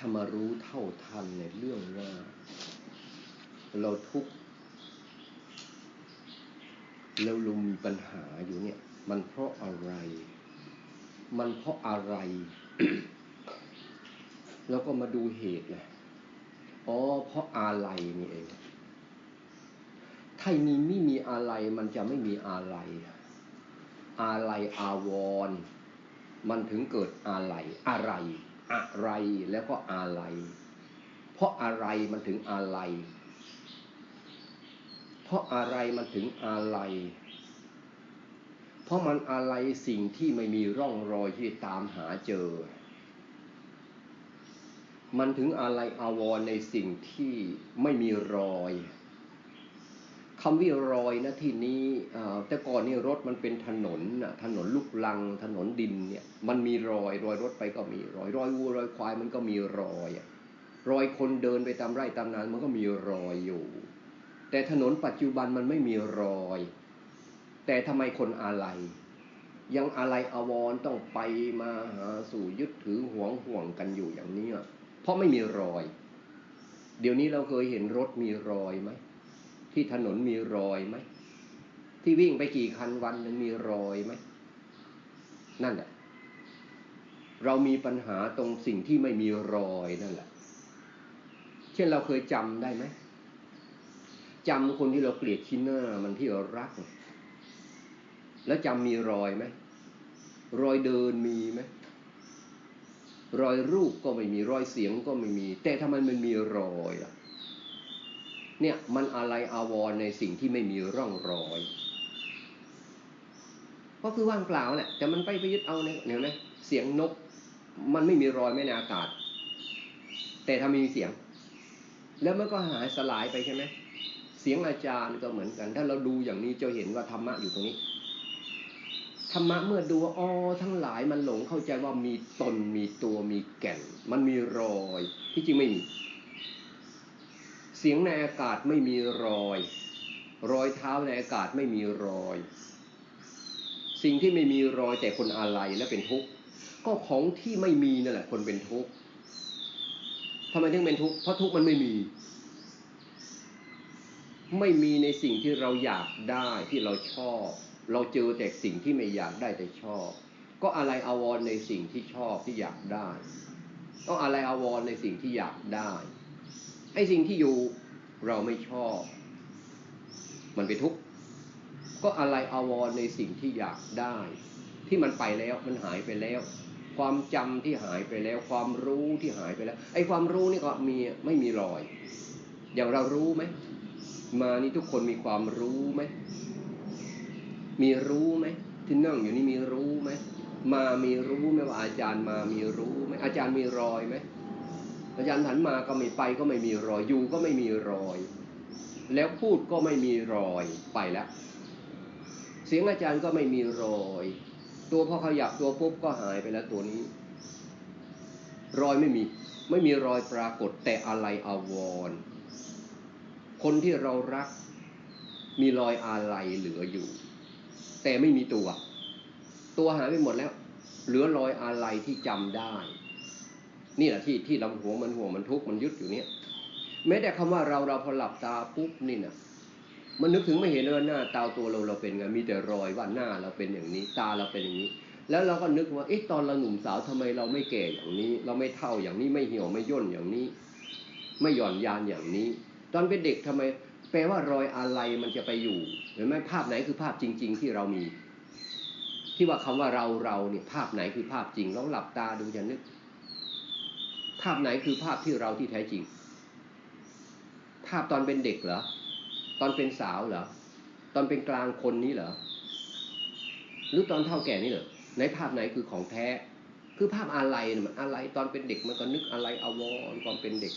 ถ้ามารู้เท่าทันในเรื่องว่า เราทุกข์แล้วเรามีปัญหาอยู่เนี่ย มันเพราะอะไร มันเพราะอะไร แล้วก็มาดูเหตุนะอ๋อเพราะอะไรนี่เองถ้ามีไม่มีอะไร มันจะไม่มีอะไร อะไรอาวร มันถึงเกิดอะไรอะไร อะไรแล้วก็อะไร เพราะอะไรมันถึงอะไร เพราะอะไรมันถึงอะไรเพราะมันอะไรสิ่งที่ไม่มีร่องรอยที่ตามหาเจอ มันถึงอะไรอาวรในสิ่งที่ไม่มีรอย คำว่ารอยนะที่นี้แต่ก่อนนี่รถมันเป็นถนนถนนลูกลัง ถนนดินเนี่ยมันมีรอยรอยรถไปก็มีรอยรอยวัวรอยควายมันก็มีรอยรอยคนเดินไปตามไร่ตามนามันก็มีรอยอยู่ แต่ถนนปัจจุบันมันไม่มีรอย แต่ทำไมคนอะไร ยังอะไรอววรต้องไปมาหาสู่ยึดถือห่วงห่วงกันอยู่อย่างนี้เพราะไม่มีรอย เดี๋ยวนี้เราเคยเห็นรถมีรอยไหม ที่ถนนมีรอยไหมที่วิ่งไปกี่คันวันนึงมีรอยไหมนั่นแหละ เรามีปัญหาตรงสิ่งที่ไม่มีรอยนั่นแหละ เช่นเราเคยจำได้ไหมจำคนที่เราเกลียดขี้หน้ามันที่เรารัก แล้วจำมีรอยไหมรอยเดินมีไหมรอยรูปก็ไม่มีรอยเสียงก็ไม่มี แต่ทำไมมันมีรอยล่ะ เนี่ยมันอะไรอาวรในสิ่งที่ไม่มีร่องรอย ก็คือว่างเปล่าแหละแต่มันไปไปยึดเอาเนี่ยเห็นไหมเสียงนกมันไม่มีรอยไม่ในอากาศ แต่ถ้ามีเสียง แล้วมันก็หายสลายไปใช่ไหมเสียงอาจารย์ก็เหมือนกัน ถ้าเราดูอย่างนี้จะเห็นว่าธรรมะอยู่ตรงนี้ธรรมะเมื่อดูว่าอ๋อทั้งหลายมันหลงเข้าใจว่ามีตนมีตัวมีแก่น มันมีรอยที่จริงไม่มี เสียงในอากาศไม่มีรอย รอยเท้าในอากาศไม่มีรอย สิ่งที่ไม่มีรอยแต่คนอะไรและเป็นทุกข์ก็ของที่ไม่มีนั่นแหละ คนเป็นทุกข์ทำไมถึงเป็นทุกข์เพราะทุกข์มันไม่มี ไม่มีในสิ่งที่เราอยากได้ที่เราชอบ เราเจอแต่สิ่งที่ไม่อยากได้แต่ชอบ ก็อะไรอาวรในสิ่งที่ชอบที่อยากได้ ก็อะไรอาวรในสิ่งที่อยากได้ ไอ้สิ่งที่อยู่เราไม่ชอบ มันเป็นทุกข์ก็อะไรอาวรในสิ่งที่อยากได้ ที่มันไปแล้วมันหายไปแล้ว ความจำที่หายไปแล้ว ความรู้ที่หายไปแล้ว ไอ้ความรู้นี่ก็มีไม่มีรอย อย่างเรารู้ไหมมานี่ทุกคนมีความรู้ไหมมีรู้ไหมที่นั่งอยู่นี่มีรู้ไหมมามีรู้ไหมว่าอาจารย์มามีรู้ไหมอาจารย์มีรอยไหม อาจารย์หันมาก็ไม่ไปก็ไม่มีรอยอยู่ก็ไม่มีรอย แล้วพูดก็ไม่มีรอยไปแล้ว เสียงอาจารย์ก็ไม่มีรอย ตัวพอขยับตัวปุ๊บก็หายไปแล้วตัวนี้ รอยไม่มีไม่มีรอยปรากฏแต่อะไรอาวร คนที่เรารัก มีรอยอะไรเหลืออยู่ แต่ไม่มีตัว ตัวหายไปหมดแล้ว เหลือรอยอะไรที่จำได้ นี่แหละที่ที่ลำหัวมันห่วงมันทุกข์มันยึดอยู่เนี่ยแม้แต่คำว่าเราเราพอหลับตาปุ๊บนี่นะมันนึกถึงไม่เห็นว่าหน้าตาตัวเราเราเป็นไงมีแต่รอยว่าหน้าเราเป็นอย่างนี้ ตาเราเป็นอย่างนี้ แล้วเราก็นึกว่าเอ๊ะตอนเราหนุ่มสาวทำไมเราไม่แก่อย่างนี้ เราไม่เท่าอย่างนี้ไม่เหี่ยวไม่ย่นอย่างนี้ ไม่หย่อนยานอย่างนี้ ตอนเป็นเด็กทำไม แปลว่ารอยอะไรมันจะไปอยู่เห็นไหมภาพไหนคือภาพจริง ๆ ที่เรามี ที่ว่าคำว่าเราเราเนี่ยภาพไหนคือภาพจริงลองหลับตาดูจะนึก ภาพไหนคือภาพที่เราที่แท้จริง ภาพตอนเป็นเด็กเหรอ ตอนเป็นสาวเหรอ ตอนเป็นกลางคนนี้เหรอ หรือตอนเท่าแก่นี่เหรอ ในภาพไหนคือของแท้ คือภาพอะไรมันอะไร ตอนเป็นเด็กมันก็นึกอะไรอววรความเป็นเด็ก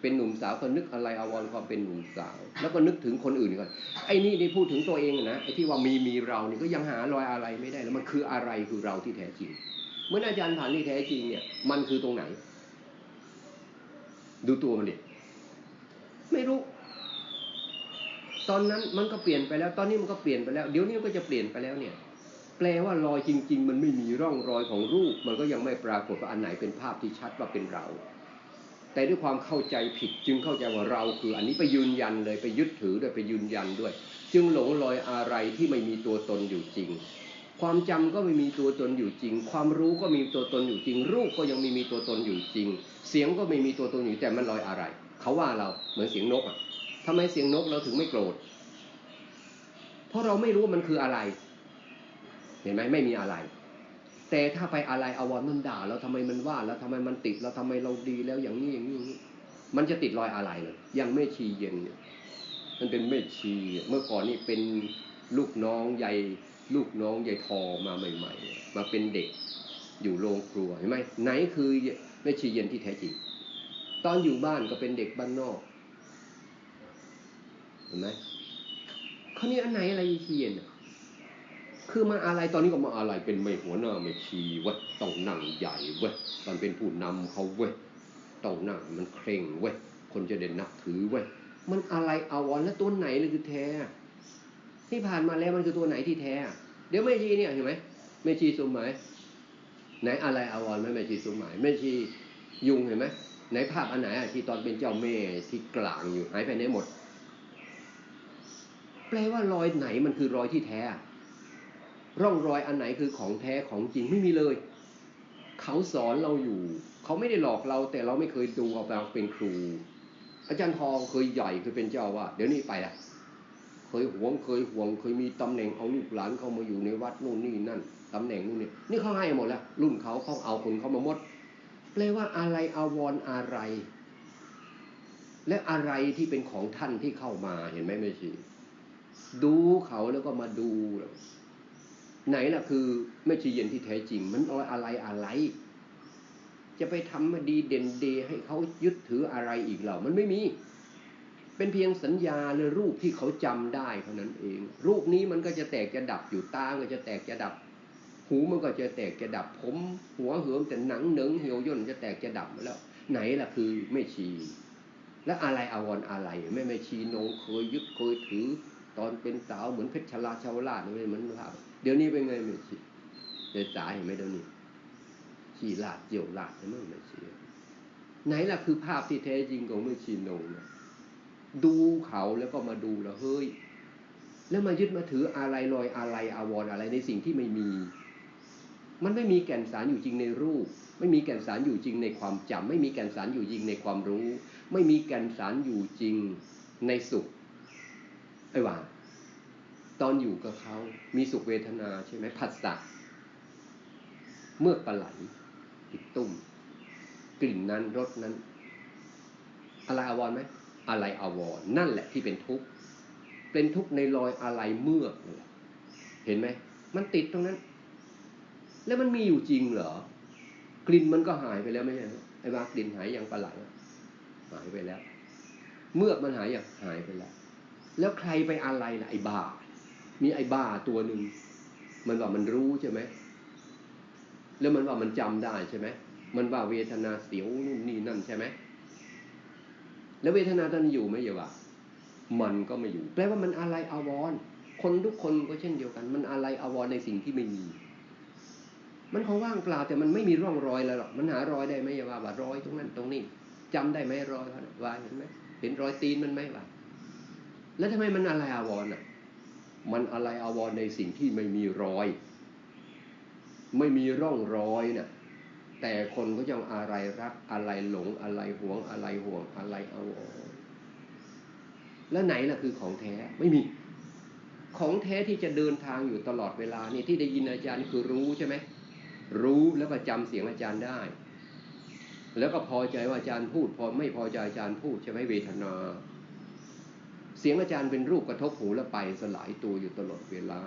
เป็นหนุ่มสาวก็นึกอะไรอววรความเป็นหนุ่มสาว แล้วก็นึกถึงคนอื่นก่อน ไอ้นี่ได้พูดถึงตัวเองนะ ไอ้ที่ว่ามีมีเรานี่ก็ยังหารอยอะไรไม่ได้ แล้วมันคืออะไรคือเราที่แท้จริง เมื่ออาจารย์ผ่านที่แท้จริงเนี่ย มันคือตรงไหน ดูตัวมันดิไม่รู้ ตอนนั้นมันก็เปลี่ยนไปแล้ว ตอนนี้มันก็เปลี่ยนไปแล้ว เดี๋ยวนี้ก็จะเปลี่ยนไปแล้วเนี่ย แปลว่ารอยจริง ๆ มันไม่มีร่องรอยของรูป มันก็ยังไม่ปรากฏว่าอันไหนเป็นภาพที่ชัดว่าเป็นเรา แต่ด้วยความเข้าใจผิดจึงเข้าใจว่าเราคือ อันนี้ไปยืนยันเลยไปยึดถือด้วยไปยืนยันด้วย จึงหลงลอยอะไรที่ไม่มีตัวตนอยู่จริงความจำก็ไม่มีตัวตนอยู่จริง ความรู้ก็มีตัวตนอยู่จริง รูปก็ยังม่มีตัวตนอยู่จริง เสียงก็ไม่มีตัวตนอยู่แต่มันลอยอะไร เขาว่าเราเหมือนเสียงนกอะทำไมเสียงนกเราถึงไม่โกรธ เพราะเราไม่รู้มันคืออะไร เห็นไหมไม่มีอะไร แต่ถ้าไปอะไรอาวรมันด่าแล้วทำไมมันว่าแล้วทำไมมันติดแล้วทำไมเราดีแล้วอย่างนี้อย่างนี้อย่างนี้ มันจะติดรอยอะไรเลยย่างแม่ชีเย็นเนี่ยมันเป็นแม่ชี เมื่อก่อนนี่เป็นลูกน้องใหญ่ลูกน้องใหญ่ทอมาใหม่ ๆ มาเป็นเด็กอยู่โรงครัวเห็นไหมไหนคือ แม่ชีเย็นที่แท้จริง ตอนอยู่บ้านก็เป็นเด็กบ้านนอกเห็นไหมเขานี่อันไหนอะไรชีเย็นอะคือมาอะไรตอนนี้ก็มาอะไรเป็นไม่หัวหน้าไม่ชีเว้ยต้องนั่งใหญ่เว้ยตอนเป็นผู้นำเขาเว้ยต้องนั่งมันเคร่งเว้ยคนจะเด่นนับถือเว้ยมันอะไรอาวรณ์และตัวไหนเลยคือแท้ที่ผ่านมาแล้วมันคือตัวไหนที่แท้ เดี๋ยวแม่ชีเนี่ยเห็นไหมแม่ชีสมหมาย ไหนอะไรอาวรไหมแม่ชีสมหมายแม่ชียุงเห็นไหมไหนภาพอันไหนอะที่ตอนเป็นเจ้าแม่ที่กลางอยู่หายไปไหนหมด แปลว่ารอยไหนมันคือรอยที่แท้ ร่องรอยอันไหนคือของแท้ของจริงไม่มีเลย เขาสอนเราอยู่ เขาไม่ได้หลอกเรา แต่เราไม่เคยดูเอาเราเป็นครู อาจารย์ทองเคยใหญ่เคยเป็นเจ้าว่า เดี๋ยวนี้ไปละ ยหวงเคยห่วงเคยมีตำแหน่งเอาลูกหลานเข้ามาอยู่ในวัดนู่นนี่นั่นตำแหน่งนู่นนี่นี่เขาให้หมดแล้วรุ่นเขาเขาเอาคนเขามาหมดแปลว่าอะไรอาวรณ์อะไร และอะไรที่เป็นของท่านที่เข้ามาเห็นไหมไม่ชีดูเขาแล้วก็มาดูไหนล่ะคือไม่ชีเย็นที่แท้จริง มันอะไรอะไร จะไปทำมาดีเด่นเดให้เขายึดถืออะไรอีกเหล่ามันไม่มี เป็นเพียงสัญญาหรือรูปที่เขาจำได้เท่านั้นเอง รูปนี้มันก็จะแตกจะดับอยู่ตาก็จะแตกจะดับ หูมันก็จะแตกจะดับ ผม หัวเหิมแต่หนังเหนิงเหี่ยวย่นจะแตกจะดับแล้ว ไหนล่ะคือไม่ชี และอะไรอาวรอะไรไม่ไม่ชีนงเคยยึดเคยถือ ตอนเป็นสาวเหมือนเพชรชลาชาวลาดนี่เหมือนภาพเดี๋ยวนี้เป็นไงไม่ชีเดี๋ยวจ๋าเห็นไหมเดี๋ยวนี้ชีลาดเจียวลาดใช่ไหมไม่ชีไหนล่ะคือภาพที่แท้จริงของไม่ชีนงนะ ดูเขาแล้วก็มาดูแล้วเฮ้ย แล้วมายึดมาถืออะไรลอยอะไรอาวรณ์อะไรในสิ่งที่ไม่มี มันไม่มีแก่นสารอยู่จริงในรูป ไม่มีแก่นสารอยู่จริงในความจำไม่มีแก่นสารอยู่จริงในความรู้ ไม่มีแก่นสารอยู่จริงในสุขไอ้ว่าตอนอยู่กับเขา มีสุขเวทนาใช่ไหมผัสสะเมื่อปลาไหลติดตุ้มกลิ่นนั้นรสนั้น อะไรอาวรไหม อะไรอาวร์นั่นแหละที่เป็นทุกข์เป็นทุกข์ในรอยอะไรเมือกนั่นแหละเห็นไหมมันติดตรงนั้น แล้วมันมีอยู่จริงเหรอกลิ่นมันก็หายไปแล้วไม่ใช่ไอ้บากลิ่นหายอย่างปลาไหลหายไปแล้ว เมื่อมันหายอย่างหายไปแล้ว แล้วใครไปอะไรล่ะไอ้บ้า มีไอ้บ้าตัวหนึ่งมันว่ามันรู้ใช่ไหมแล้วมันว่ามันจำได้ใช่ไหมมันว่าเวทนาเสียวนู่นนี่นั่นใช่ไหม แล้วเวทนาตอนอยู่ไหมอย่าว่ามันก็ไม่อยู่ แปลว่ามันอะไรอาวรคนทุกคนก็เช่นเดียวกัน มันอะไรอาวรในสิ่งที่ไม่มี มันของว่างเปล่าแต่มันไม่มีร่องรอยแล้วหรอกมันหารอยได้ไหมอย่าว่าว่ารอยตรงนั้นตรงนี้จำได้ไหมรอยว่าเห็นไหมเห็นรอยตีนมันไหมว่าแล้วทำไมมันอะไรอาวรอะ มันอะไรอาวรในสิ่งที่ไม่มีรอย ไม่มีร่องรอยเนี่ย แต่คนก็ยังอะไรรักอะไรหลงอะไรหวงอะไรห่วงอะไรเอาแล้วไหนล่ะคือของแท้ไม่มี ของแท้ที่จะเดินทางอยู่ตลอดเวลาเนี่ยที่ได้ยินอาจารย์คือรู้ใช่ไหมรู้แล้วก็จำเสียงอาจารย์ได้ แล้วก็พอใจว่าอาจารย์พูด พอไม่พอใจอาจารย์พูดใช่ไหมเวทนา เสียงอาจารย์เป็นรูปกระทบหูแล้วไปสลายตัวอยู่ตลอดเวลา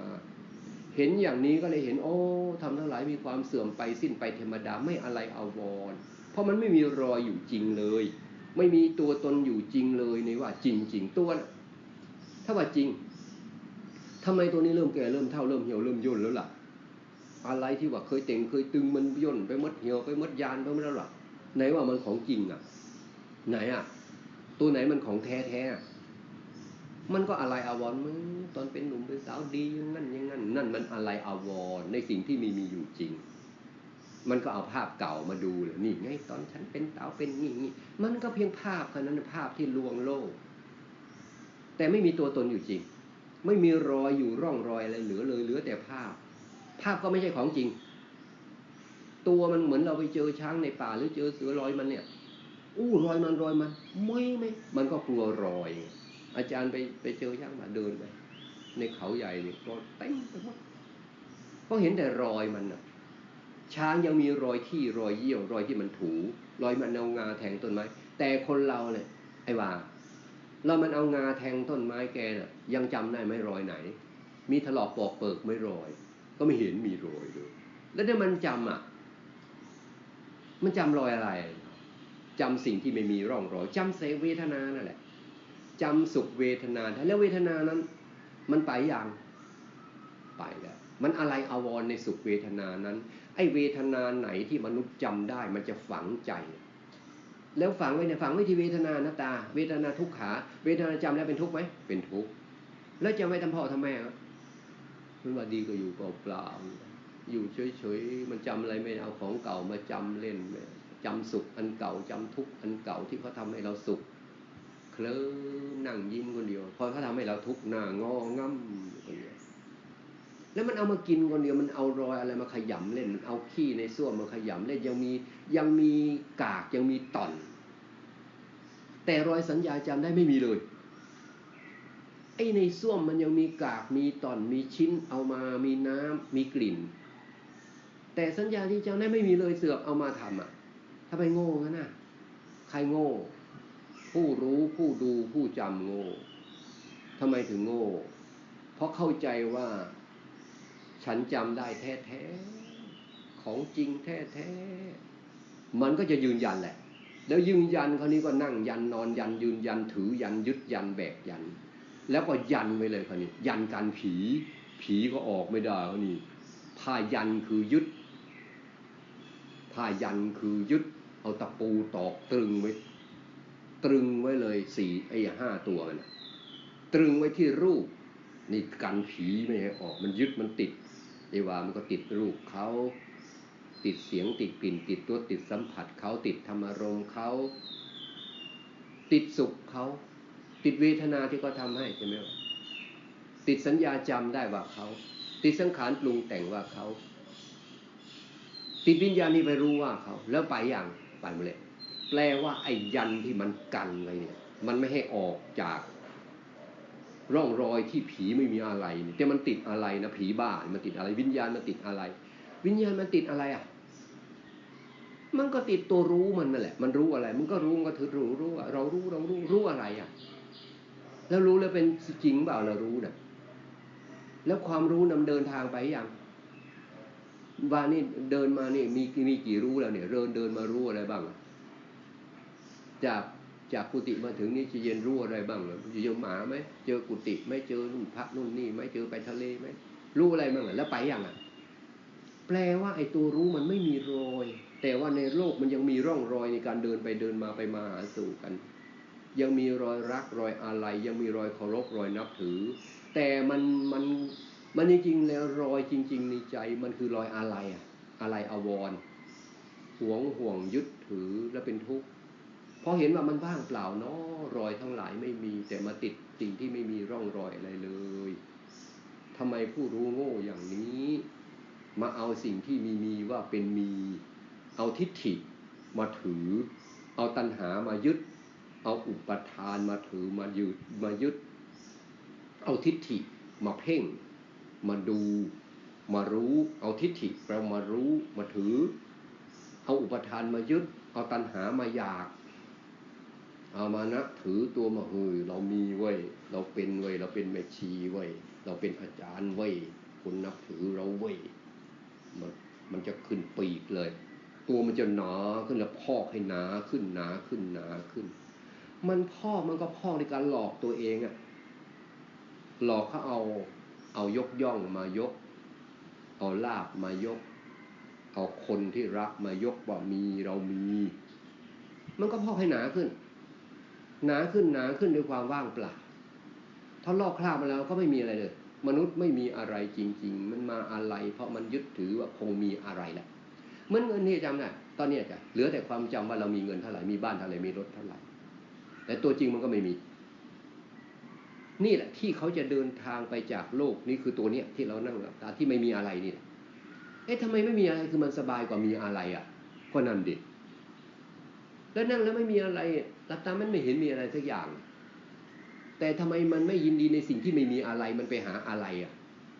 เห็นอย่างนี้ก็เลยเห็น โอ้ทำทั้งหลายมีความเสื่อมไปสิ้นไปธรรมดาไม่อะไรอาวรณ์เพราะมันไม่มีรอยอยู่จริงเลย ไม่มีตัวตนอยู่จริงเลยในว่าจริงจริงตัวนะถ้าว่าจริงทำไมตัวนี้เริ่มแก่เริ่มเท่าเริ่มเหี่ยวเริ่มย่นแล้วล่ะ อะไรที่ว่าเคยเต่งเคยตึงมันย่นไปมดเหี่ยวไปมดยานไปมดแล้วล่ะไหนว่ามันของจริงอะ ไหนอะ ตัวไหนมันของแท้แท้ มันก็อะไรอาวรมึงตอนเป็นหนุ่มเป็นสาวดีอย่างนั้นอย่างนั้นนั่นมันอะไรอาวรในสิ่งที่มีมีอยู่จริง มันก็เอาภาพเก่ามาดูเลยนี่ไงตอนฉันเป็นเต๋าเป็นงี้งี้มันก็เพียงภาพแค่นั้นภาพที่ลวงโลก แต่ไม่มีตัวตนอยู่จริง ไม่มีรอยอยู่ร่องรอยอะไรเหลือเลยเหลือแต่ภาพ ภาพก็ไม่ใช่ของจริง ตัวมันเหมือนเราไปเจอช้างในป่าหรือเจอเสือรอยมันเนี่ย อู้รอยมันรอยมันไม่ไม่มันก็กลัวรอย อาจารย์ไปไปเจอช้างมาเดินไปในเขาใหญ่เนี่ยรอยเต็มไปหมดก็เห็นแต่รอยมันอะ ช้างยังมีรอยที่รอยเยี่ยว รอยที่มันถู รอยมันเอางาแทงต้นไม้ แต่คนเราเนี่ยไอ้ว่าเรามันเอางาแทงต้นไม้แกน่ะ ยังจำได้ไหมรอยไหน มีถลอกปอกเปิกไม่รอย ก็ไม่เห็นมีรอยเลยแล้วถ้ามันจำอะ มันจำรอยอะไรจำสิ่งที่ไม่มีร่องรอยจำเสเวทนานั่นแหละ จำสุขเวทนาแล้วเวทนานั้น มันไปอย่างไปแล้วมันอะไรอาวรในสุขเวทนานั้น ไอ้เวทนาไหนที่มนุษย์จำได้มันจะฝังใจ แล้วฝังไว้เนี่ยฝังไว้ที่เวทนาหนะตา เวทนาทุกขา เวทนาจำแล้วเป็นทุกข์ไหมเป็นทุกข์แล้วจะไม่ทำพ่อทำแม่ครับมันว่าดีก็อยู่เปล่าๆอยู่เฉยๆมันจำอะไรไม่เอาของเก่ามาจำเล่นจำสุขอันเก่าจำทุกข์อันเก่าที่เขาทาให้เราสุข เคลิ้มนั่งยิ้มคนเดียว พอเขาทำให้เราทุกข์หน้างอง่ำคนเดียวแล้วมันเอามากินคนเดียวมันเอารอยอะไรมาขยำเล่นมันเอาขี้ในส้วมมาขยำเล่นยังมียังมีกากยังมีต่อน แต่รอยสัญญาจำได้ไม่มีเลยไอ้ในส้วมมันยังมีกากมีต่อนมีชิ้นเอามามีน้ำมีกลิ่น แต่สัญญาที่จำได้ไม่มีเลยเสือกเอามาทำอะถ้าไปโง่งั้นน่ะใครโง่ ผู้รู้ผู้ดูผู้จำโง่ทำไมถึงโง่ เพราะเข้าใจว่า ฉันจำได้แท้ๆ ของจริงแท้ๆ มันก็จะยืนยันแหละ แล้วยืนยันคราวนี้ก็นั่งยันนอนยันยืนยันถือยันยึดยันแบกยัน แล้วก็ยันไว้เลยคราวนี้ ยันการผี ผีก็ออกไม่ได้คราวนี้ผ้ายันคือยึดผ้ายันคือยึด เอาตะปูตอกตรึงไว้ ตรึงไว้เลยสี่ไอ้ห้าตัวนะตรึงไว้ที่รูปนี่กันผีไม่ให้ออกมันยึดมันติดไอ้วามันก็ติดรูปเขาติดเสียงติดกลิ่นติดตัวติดสัมผัสเขาติดธรรมารมเขาติดสุขเขาติดเวทนาที่เขาทาให้ใช่ไหมวะติดสัญญาจำได้ว่าเขา ติดสังขารปรุงแต่งว่าเขา ติดวิญญาณนี่ไปรู้ว่าเขา แล้วไปอย่างไปหมดเลย แปลว่าไอ้ยันที่มันกันไว้เนี่ย มันไม่ให้ออกจากร่องรอยที่ผีไม่มีอะไรเนี่ยแต่มันติดอะไรนะผีบ้ามันติดอะไร วิญญาณมันติดอะไร วิญญาณมันติดอะไรอะ มันก็ติดตัวรู้มันนั่นแหละ มันรู้อะไร มันก็รู้มันก็ถือรู้รู้ว่าเรารู้เรารู้รู้อะไรอะ แล้วรู้แล้วเป็นจริงเปล่าเรารู้น่ะแล้วความรู้นำเดินทางไปอย่างวานี่เดินมานี่มีมีกี่รู้แล้วเนี่ยเดินเดินมารู้อะไรบ้าง จากจากกุฏิมาถึงนี่จะเย็นรู้อะไรบ้างเหรอเจอหมาไหมเจอกุฏิไม่เจอนู่นพระนู่นนี่ไหมเจอไปทะเลไหมรู้อะไรบ้างแล้วไปยังอะแปลว่าไอ้ตัวรู้มันไม่มีรอย แต่ว่าในโลกมันยังมีร่องรอยในการเดินไปเดินมาไปมาหาสู่กัน ยังมีรอยรักรอยอะไร ยังมีรอยเคารพรอยนับถือ แต่มันมันมันจริงๆแล้วรอยจริง ๆ ในใจมันคือรอยอะไรอะอะไรอาวรณ์หวงห่วงยึดถือและเป็นทุกข์ อเห็นว่ามันว่างเปล่าเนาะรอยทั้งหลายไม่มี แต่มาติดสิ่งที่ไม่มีร่องรอยอะไรเลยทำไมผู้รู้โง่อย่างนี้ มาเอาสิ่งที่มีมีว่าเป็นมี เอาทิฏฐิมาถือ เอาตัณหามายึด เอาอุปทานมาถือมายึดมายึด เอาทิฏฐิมาเพ่ง มาดู มารู้ เอาทิฏฐิเรามารู้มาถือ เอาอุปทานมายึด เอาตัณหามาอยาก อามานะถือตัวมาเฮ้ยเรามีไว้ยเราเป็นไว้ยเราเป็นแม่ชีไว้ยเราเป็นอาจารย์ไว้ยคุณนับถือเราไว้ยมันมันจะขึ้นปีกเลย ตัวมันจะหนาขึ้นแล้วพอกให้หนาขึ้นหนาขึ้นหนาขึ้น มันพอกมันก็พอกในการหลอกตัวเองอะหลอกเขาเอาเอายกย่องมายก เอาลาบมายก เอาคนที่รักมายกว่ามีเรามี มันก็พอกให้หนาขึ้น หนาขึ้นหนาขึ้นด้วยความว่างเปล่าถ้าลอกคราบมาแล้วก็ไม่มีอะไรเลย มนุษย์ไม่มีอะไรจริง ๆ มันมาอะไร เพราะมันยึดถือว่าคงมีอะไรแหละเหมือนเงินนี่จำได้ตอนนี้จ้ะเหลือแต่ความจำว่าเรามีเงินเท่าไหร่มีบ้านเท่าไหร่มีรถเท่าไหร่แต่ตัวจริงมันก็ไม่มี นี่แหละ ที่เขาจะเดินทางไปจากโลกนี่คือตัวเนี้ยที่เรานั่งหลับตาที่ไม่มีอะไรนี่แหละเอ๊ะทำไมไม่มีอะไรคือมันสบายกว่ามีอะไรอะก็นั่นดิ แล้วนั่งแล้วไม่มีอะไรหลับตามันไม่เห็นมีอะไรสักอย่าง แต่ทำไมมันไม่ยินดีในสิ่งที่ไม่มีอะไรมันไปหาอะไรอะ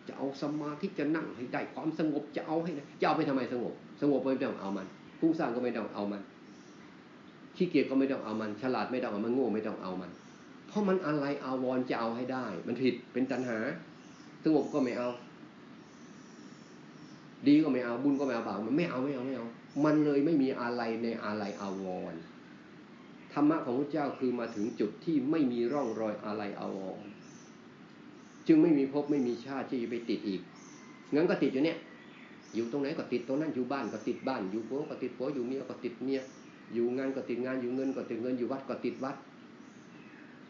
จะเอาสมาธิจะนั่งให้ได้ความสงบจะเอาให้ได้จะเอาไปทำไมสงบ สงบไม่ต้องเอามันฟุ้งซ่านก็ไม่ต้องเอามันขี้เกียจก็ไม่ต้องเอามัน ฉลาดไม่ต้องเอามันโง่ไม่ต้องเอามัน เพราะมันอะไรอาวรจะเอาให้ได้ มันผิดเป็นตัณหา สงบก็ไม่เอา ดีก็ไม่เอาบุญก็ไม่เอาบาปมันไม่เอาไม่เอาไม่เอา มันเลยไม่มีอะไรในอะไรอาวรธรรมะของพระเจ้าคือมาถึงจุดที่ไม่มีร่องรอยอะไรอาวรจึงไม่มีภพไม่มีชาติที่จะไปติดอีกงั้นก็ติดอยู่เนี่ย อยู่ตรงไหนก็ติดตรงนั้นอยู่บ้านก็ติดบ้าน อยู่ผัวก็ติดผัวอยู่เมียก็ติดเมียอยู่งานก็ติดงานอยู่เงินก็ติดเงินอยู่วัดก็ติดวัด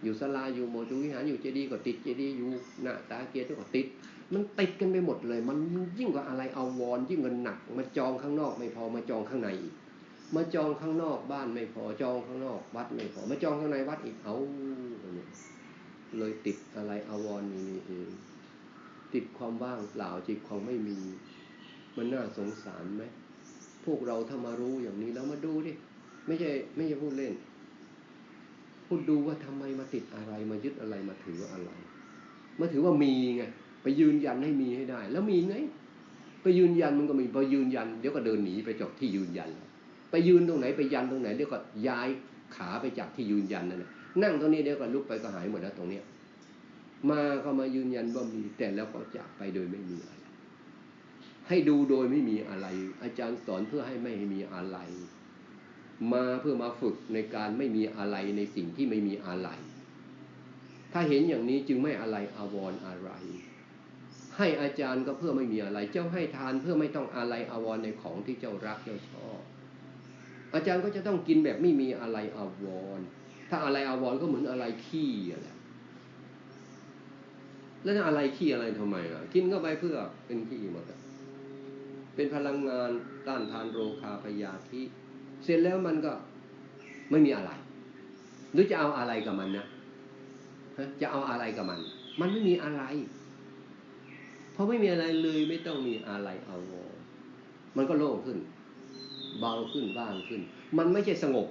อยู่ศาลาอยู่โบสถ์อยู่วิหารอยู่เจดีย์ก็ติดเจดีย์อยู่หน้าตาเกียรติก็ติด มันติดกันไปหมดเลย มันยิ่งกว่าอะไรเอาวอนยิ่งกว่าหนัก มาจองข้างนอกไม่พอมาจองข้างในอีก มาจองข้างนอกบ้านไม่พอจองข้างนอก วัดไม่พอมาจองข้างในวัดอีกเอาเลยติดอะไรอาวรนี่เองติดความว่างเปล่าจิตความไม่มี มันน่าสงสารไหมพวกเราถ้ามารู้อย่างนี้แล้วมาดูดิไม่ใช่ไม่ใช่พูดเล่น พูดดูว่าทำไมมาติดอะไรมายึดอะไรมาถืออะไรมาถือว่ามีไง ไปยืนยันให้มีให้ได้ แล้วมีไงไปยืนยันมันก็มีพอยืนยันเดี๋ยวก็เดินหนีไปจากที่ยืนยัน ไปยืนตรงไหนไปยันตรงไหนเดี๋ยวก็ย้ายขาไปจากที่ยืนยันนั่นแหละนั่งตรงนี้เดี๋ยวก็ลุกไปก็หายหมดแล้วตรงเนี้ยมาก็มายืนยันว่ามีแต่แล้วก็จากไปโดยไม่มีอะไร ให้ดูโดยไม่มีอะไร อาจารย์สอนเพื่อให้ไม่มีอะไร มาเพื่อมาฝึกในการไม่มีอะไรในสิ่งที่ไม่มีอะไร ถ้าเห็นอย่างนี้จึงไม่อะไรอาวรออะไร ให้อาจารย์ก็เพื่อไม่มีอะไร เจ้าให้ทานเพื่อไม่ต้องอะไรอาวรในของที่เจ้ารักเจ้าชอบ อาจารย์ก็จะต้องกินแบบไม่มีอะไรอาวรถ้าอะไรอาวรก็เหมือนอะไรขี้อะไรแล้วอะไรขี้อะไรทำไมล่ะ กินเข้าไปเพื่อเป็นขี้หมดเป็นพลังงานต้านทานโรคาพยาธิเสร็จแล้วมันก็ไม่มีอะไร หรือจะเอาอะไรกับมันนะจะเอาอะไรกับมัน มันไม่มีอะไร ราะไม่มีอะไรเลยไม่ต้องมีอะไรเอาวมันก็โล่งขึ้น เบาขึ้นบ้างขึ้น มันไม่ใช่สงบ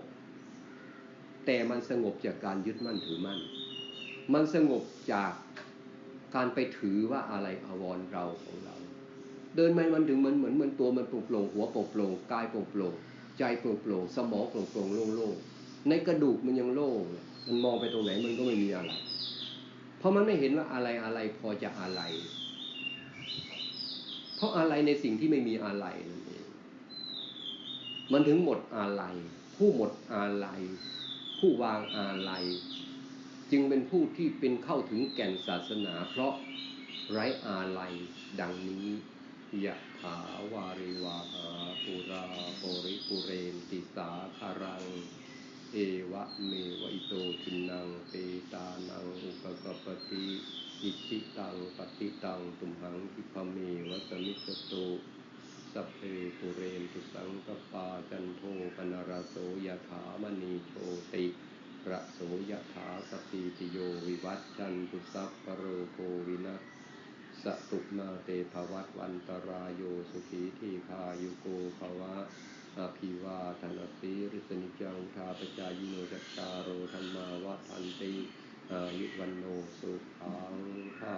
แต่มันสงบจากการยึดมั่นถือมั่น มันสงบจากการไปถือว่าอะไรอาวรเราของเรา เดินไปมันถึงมันเหมือนเหมือนตัวมันโปร่งโปร่งหัวโปร่งโปร่งกายโปร่งโปร่งใจโปร่งโปร่งสมองโปร่งโปร่งโล่งๆในกระดูกมันยังโล่งมันมองไปตรงไหนมันก็ไม่มีอะไร เพราะมันไม่เห็นว่าอะไรอะไรพอจะอะไร เพราะอะไรในสิ่งที่ไม่มีอะไรนั่นเองมันถึงหมดอะไรผู้หมดอะไรผู้วางอะไรจึงเป็นผู้ที่เป็นเข้าถึงแก่นศาสนา เพราะไร้อะไรดังนี้ยะถาวาริวาหาปุราปริปุเรนติสาคารัง เอวะเมวะอิโตทินังเปตานังอุปกปติ อิชิตังปฏิตังตุมหังคิพเมวัสมิสโตสัพเพปุเรนตุสังกปาจันโทปนารโสยถามณีโชติระโสยถาสติติโยวิวัตจันตุสัพปโรโควินัสสตุมาเตภวัตวันตรายโยสุขีทีคายุโกภวะอาภิวาทนสีริสนิจังทาปจายโนจัตตารโรธรรมาวะทันติ อายุวันโนสุขังภา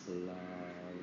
สลาย